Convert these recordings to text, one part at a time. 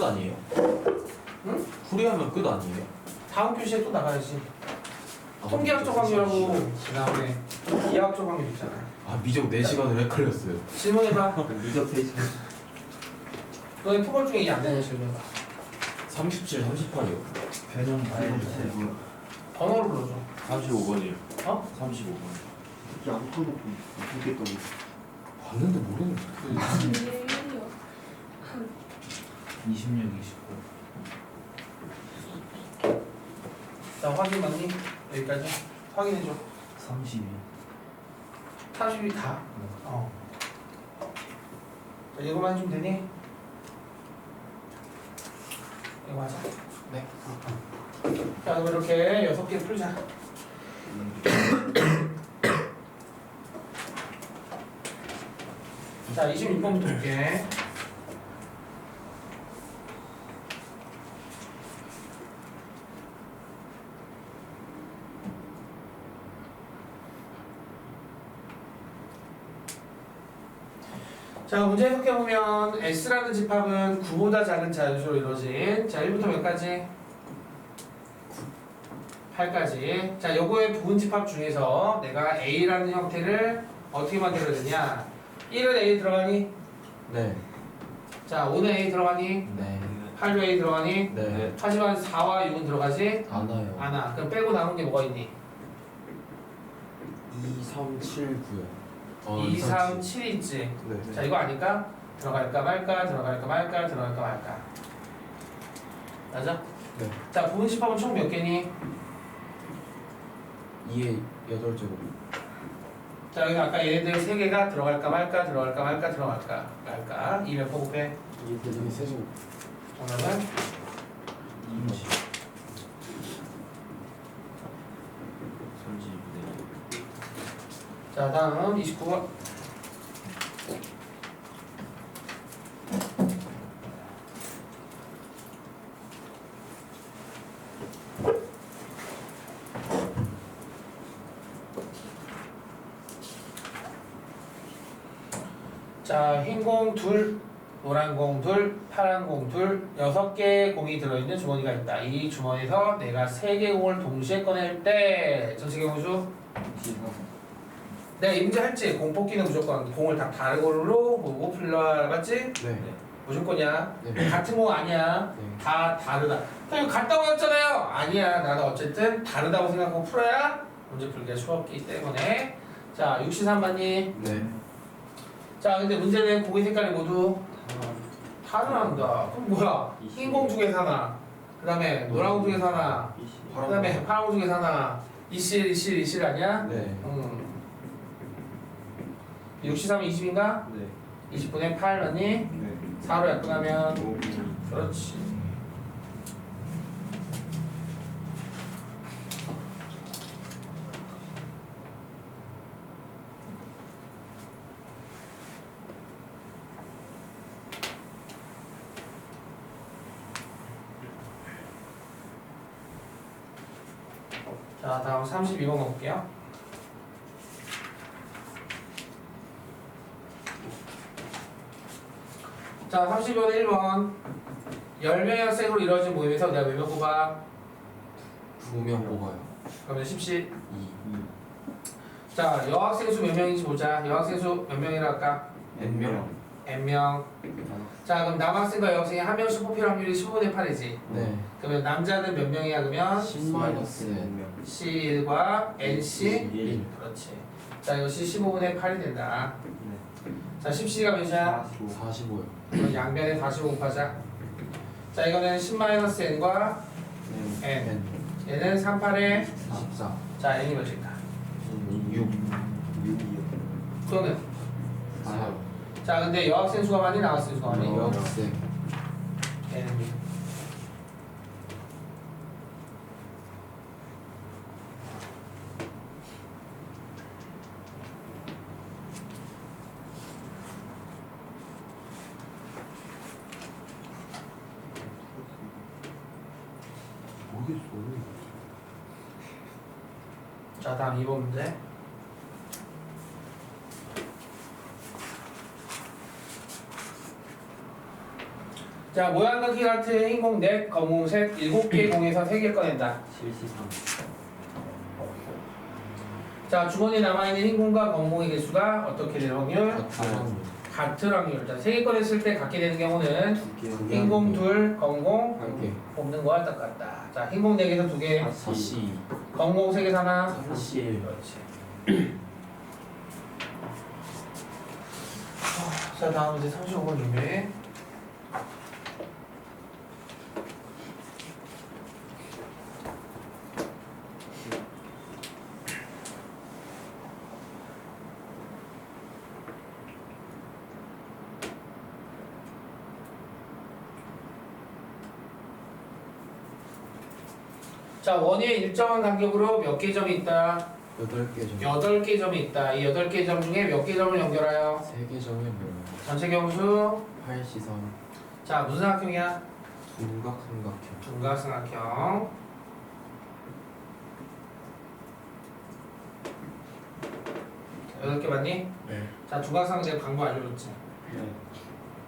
끝 아니에요? 응? 풀이하면 끝 아니에요? 다음 교시에 또 나가야지. 아, 통계학적 확률하고 그다음에 이하학적 확률 있잖아. 아 미적 4시간을 헷갈렸어요 질문해봐. 미적 페이지 너네 토벌 중에 이해 안 되는 질문해봐. 37, 38이요 변형 알려주세요 번호를 불러줘. 35번이요. 어? 35번. 이게 아무것도 모르겠다고 봤는데 모르는데 26, 29 자 확인 맞니? 여기까지 확인해줘. 32 40이 다. 어. 자, 이거만 해주면 되니? 이거 하자. 네. 자, 그럼 이렇게 여섯 개 풀자. 자, 26번부터 볼게. 자, 문제 해석해보면 S라는 집합은 9보다 작은 자연수로 이루어진 자, 1부터 몇 가지? 8까지. 자, 요거의 부분 집합 중에서 내가 A라는 형태를 어떻게 만들어야 되냐? 1은 A 들어가니? 네 자, 5는 A 들어가니? 네. 8도 A 들어가니? 네. 하지만 4와 6은 들어가지? 안 와요. 않아. 그럼 빼고 남은 게 뭐가 있니? 2, 3, 7, 9요. 어, 2, 3, 7 있지? 네. 자, 이거 아닐까? 들어갈까 말까? 들어갈까 말까? 들어갈까 말까? 맞아? 네. 자, 부분 집합은 총 몇 개니? 2에 8제곱. 자, 여기 아까 얘네들 세 개가 들어갈까 말까? 들어갈까 말까? 들어갈까 말까? 2몇 번 곱해? 2에 세제곱. 정답은 20 32네. 자, 다음 29번. 자, 흰 공 둘, 노란 공 둘, 파란 공 둘, 여섯 개의 공이 들어있는 주머니가 있다. 이 주머니에서 내가 세 개의 공을 동시에 꺼낼 때 전체 경우죠? 내가 이 문제 할지 공 뽑기는 무조건 공을 다 다른 걸로 보고 풀러 맞지? 네. 무조건이야. 네. 같은 공 아니야. 네. 다 다르다. 그럼 같다고 했잖아요. 아니야. 나는 어쨌든 다르다고 생각하고 풀어야 문제 풀기가 쉬웠기 때문에 자 63반니. 네. 자 근데 문제는 공의 색깔이 모두 다르단다. 그럼 뭐야? 흰 공 중에서 하나. 그 다음에 노란 공 중에서 하나. 그 다음에 파란 공 중에서 하나. 이실 이실 이실 아니야? 네. 음. 63이 20인가? 네. 20분의 8 맞니? 네. 4로 약분하면 그렇지. 자 다음 32번 볼게요 자 32번 1번 10명의 학생으로 이루어진 모임에서 내가 몇 명 뽑아? 9명 뽑아요. 그러면 10시 2. 자 여학생 수 몇 명인지 보자 여학생 수 몇 명이라 할까? N명. n명 자 그럼 남학생과 여학생이 한 명씩 뽑힐 확률이 15분의 8이지 네. 그러면 남자는 몇 명이야 그러면? 10 마이너스 N. C1과 NC 1. 그렇지 자 이것이 15분의 8이 된다 자 10C가 몇이야? 45요. 그럼 양변에 45 곱하자 자 이거는 10-n과 n N. 얘는 38에 14. 자 n이 몇일까? 6. 6이요 그거는 4. 자 근데 여학생 수가 많이 남학생 수가 많이 여학생. n은 6모르겠어. 자 다음 2번 문제 자자 모양각기 같은 흰공 넷 검은색 7개 공에서 3개 꺼낸다 실시상. 자 주머니에 남아있는 흰공과 검은공의 개수가 어떻게 될 확률? 같은 확률 자 3개 꺼냈을 때 같게 되는 경우는. 흰공 둘한 개. 뽑는 거와 똑같다 자 흰공 4개에서 2개 사시. 검은공 3개 사나? 사시. 그렇지 자 다음 이제 35번 준비 자 원위에 일정한 간격으로 몇 개 점이 있다? 여덟 개 점. 8개 점이 있다. 이 8개 점 중에 몇 개 점을 연결하여? 세개 점에 뭐? 전체 경수. 팔시선. 자, 무슨 삼각형이야? 둔각 삼각형. 둔각삼각형. 자, 8개 맞니? 네. 자, 둔각삼각형 광고 알려줬지. 네.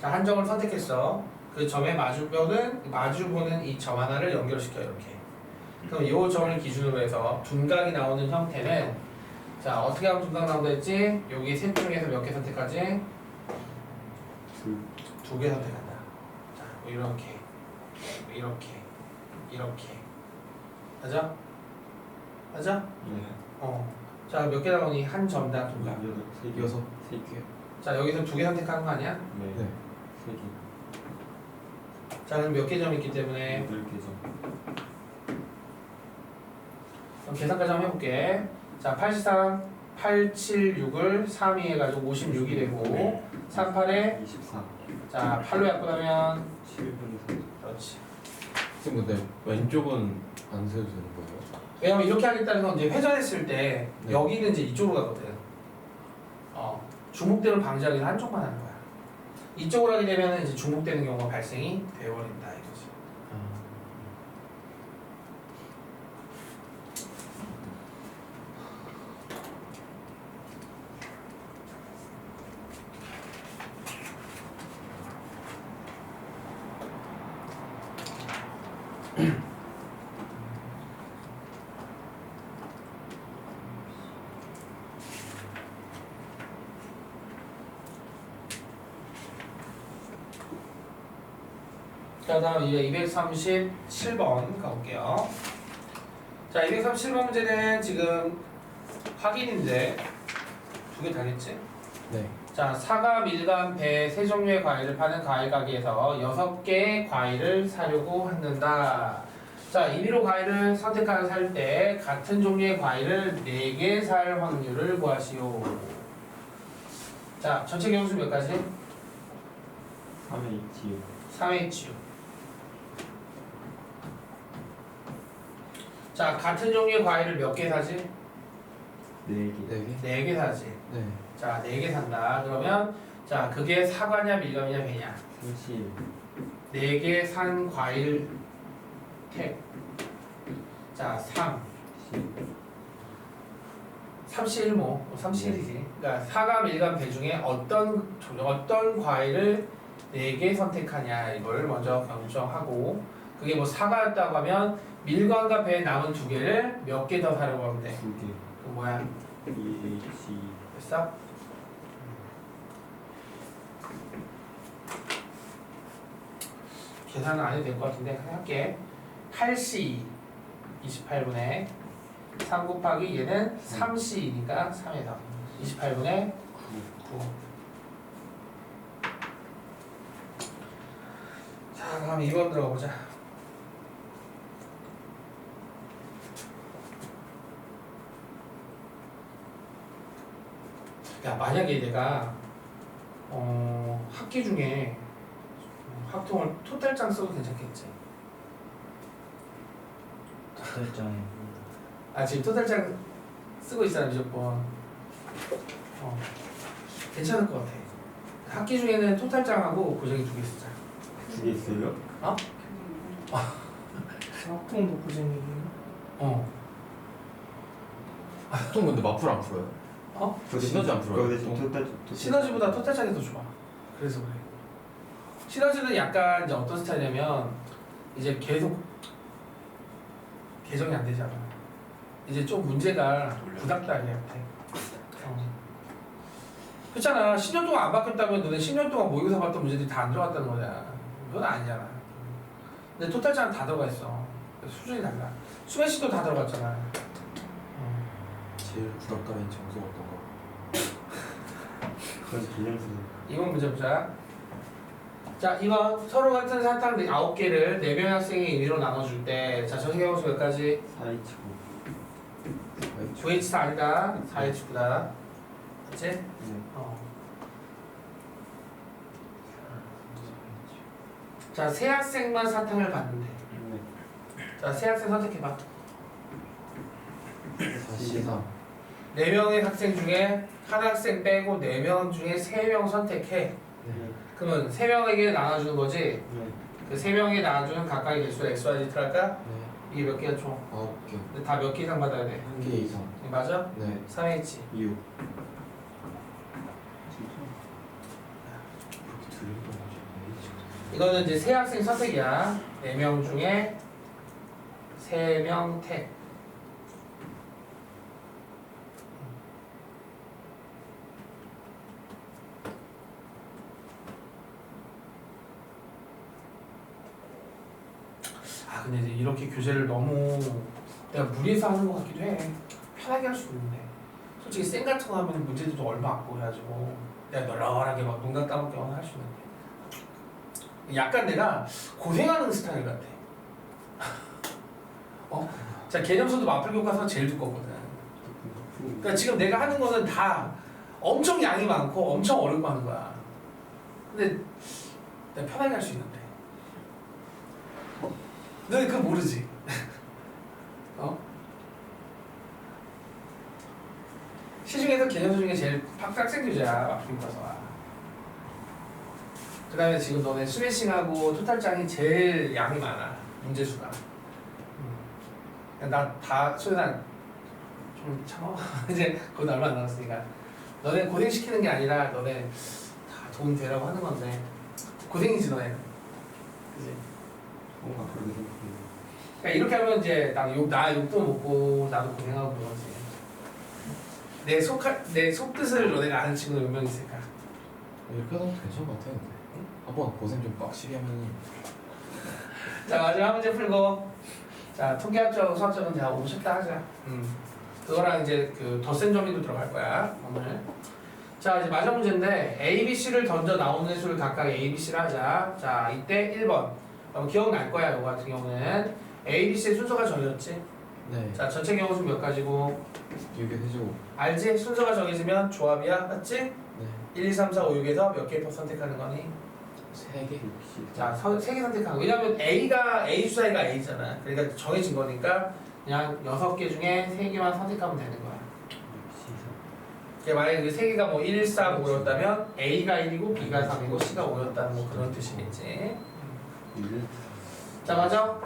자, 한 점을 선택했어. 그 점에 마주보는 마주보는 이 점 하나를 연결시켜 이렇게. 그럼 이 점을 기준으로 해서 둔각이 나오는 형태는 자 어떻게 하면 둔각 나온다 했지? 여기 셋 중에서 몇 개 선택하지? 둘. 두개 선택한다. 자, 뭐 이렇게, 뭐 이렇게, 이렇게. 맞아? 맞아? 네. 어. 자, 몇 개 나오니? 한 점당 둔각. 여덟. 세 개. 여섯. 세 개. 자, 여기서 두 개 선택하는 거 아니야? 네. 세 개. 자, 그럼 몇 개 점 있기 때문에 여덟 개 점. 그럼 계산까지 한번 해볼게. 자, 83, 876을 3위 해가지고 56이 되고 38에 24. 자, 8로 약분하면 7분의 3. 그렇지. 선생님 근데 왼쪽은 안 세도 되는 거예요? 왜냐면 이렇게 하겠다는 건 이제 회전했을 때 네. 여기는 이제 이쪽으로 가거든. 어, 중복되는 방지하기 위해서 한쪽만 하는 거야. 이쪽으로 하게 되면 이제 중복되는 경우가 발생이 되어버린다 이거지. 자, 다음 이제 237번 가볼게요. 자, 237번 문제는 지금 확인인데 두 개 다겠지? 네. 자, 사과, 밀감, 배 세 종류의 과일을 파는 과일 가게에서 여섯 개의 과일을 사려고 한다. 자, 임의로 과일을 선택하여 살 때 같은 종류의 과일을 네 개 살 확률을 구하시오. 자, 전체 경수 몇 가지? 3에 있지. 3회 치유. 자, 같은 종류의 과일을 몇 개 사지? 4개. 4개? 네 개 사지. 네. 자, 네 개 산다. 그러면 자, 그게 사과냐 밀감이냐 배냐? 30. 네개 산 과일 택. 자, 3. 31모, 31이지. 그러니까 사과, 밀감, 배 중에 어떤 어떤 과일을 네 개 선택하냐 이걸 먼저 결정하고 그게 뭐 사과였다고 하면 밀감과 배 남은 두 개를 몇 개 더 사려고 하면 돼. 2개. 그 뭐야? 2H. 됐어? 계산은 안 해도 될 것 같은데 할게 8C 28분의 3 곱하기 얘는 3C니까 3에서 28분의 9 자, 그럼 2번 들어가 보자. 야, 만약에 내가 어, 학기 중에 학통을 토탈장 써도 괜찮겠지? 토탈장에 아, 지금 토탈장 쓰고 있잖아, 무조건. 어, 괜찮을 것 같아. 학기 중에는 토탈장하고 고정이 두 개 쓰자. 두개 있어요? 학통도 고정이. 어. 보통 근데 마플 안 풀어요? 어? 시너지 안 풀어요? 그거 대신 보통? 토탈 시너지보다 토탈장이 더 좋아. 그래서 그래. 시너지는 약간 이제 어떤 스타일이냐면 이제 계속 개정이 안 되잖아. 이제 좀 문제가 부닥다리야. 어. 그렇잖아. 10년 동안 안 바뀌었다면 너네 10년 동안 모의고사 봤던 문제들이 다 안 들어갔다는 거잖아. 그건 아니잖아. 근데 토탈자는 다 들어가 있어. 수준이 달라. 수면 씨도 다 들어갔잖아. 어. 제일 부담감인 정석 어떤 거? 그래서 기념수 이번 문제 보자. 자, 이번 서로 같은 사탕 9개를 4명의 학생의 임의로 나눠줄 때, 자, 전체 경수 몇 가지? 4H고 9H 아니다. 4H구다. 그치? 어. 자, 세 학생만 사탕을 받는데. 자, 세 학생 선택해봐. 43 4명의 학생 중에 한 학생 빼고 4명 중에 3명 선택해. 그러면 3명에게 나눠주는 거지? 그 3명에게 나눠주는 각각의 개수를 XYZ 할까? 네 이게 몇 개야 총? 9개 근데 다 몇 개 이상 받아야 돼? 한 개 이상 맞아? 네 3H 6 그렇게 들린 건 아직 이거는 이제 세 학생 선택이야 4명 중에 3명 택 근데 이제 이렇게 교재를 너무 내가 무리해서 하는 것 같기도 해 편하게 할 수도 있는데 솔직히 쌩 같은 거 하면 문제들도 얼마 안 보여가지고 내가 널널하게 막 농담 따먹게 할수 있는데 약간 내가 고생하는 스타일 같아. 어? 자 개념수도 마플 교과서 제일 두껍거든. 그러니까 지금 내가 하는 거는 다 엄청 양이 많고 엄청 어렵고 하는 거야. 근데 내가 편하게 할 수 있는데. 너는 그거 모르지? 어? 시중에서 개념수 중에 제일 빡빡센 교재야 마플 교과서가. 그 다음에 지금 너네 스매싱하고 토탈장이 제일 양이 많아 문제 수가. 나다 소연아 좀 참아. 이제 곧 얼마 안 남았으니까. 너네 고생시키는 게 아니라 너네 다 도움 되라고 하는 건데. 고생이지 너네 그지 뭔가 그렇게 생각해요. 그러니까 이렇게 하면 이제 나, 욕, 나 욕도 먹고 나도 고생하고 그러지. 내 속할 내 속뜻을 너네가 아는 친구들 몇명 있을까? 이렇게 하면 괜찮은 것 같아요 한번 고생 좀 빡시게 하면 자 마지막 문제 풀고. 자 통계학적 수학적은 자 오셨다 하자. 음. 그거랑 이제 그 덧셈 정리도 들어갈 거야 오늘. 자 이제 마지막 문제인데 A, B, C를 던져 나오는 수를 각각 A, B, C를 하자. 자 이때 1번 그럼 기억날 거야 이거 같은 경우는 A, B, C의 순서가 정해졌지 네 자 전체 경우 수 몇 가지고 6에 해주고 알지? 순서가 정해지면 조합이야 맞지? 네 1, 2, 3, 4, 5, 6에서 몇 개 선택하는 거니? 3개 자, 세 개 선택하고 왜냐면 A가 A 수사이가 A잖아. 그러니까 정해진 거니까 그냥 여섯 개 중에 세 개만 선택하면 되는 거야. 그러니까 만약에 그세 개가 뭐 1, 3, 5였다면 A가 1이고 B가 3이고 C가 5였다는 뭐 그런 뜻이겠지. 자, 맞아?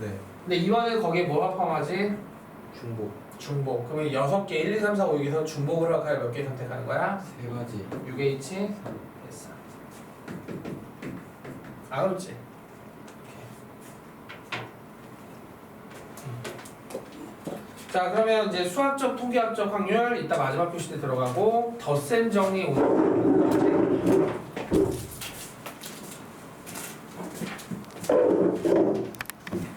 네 근데 이번에 거기에 뭐가 포함하지? 중복 중복. 그러면 여섯 개 1, 2, 3, 4, 5, 6에서 중복을 하여 몇 개 선택하는 거야? 세 가지 6H 됐어. 아 어렵지? 자 그러면 이제 수학적 통계학적 확률 이따 마지막 표시 때 들어가고 덧셈 정리 오늘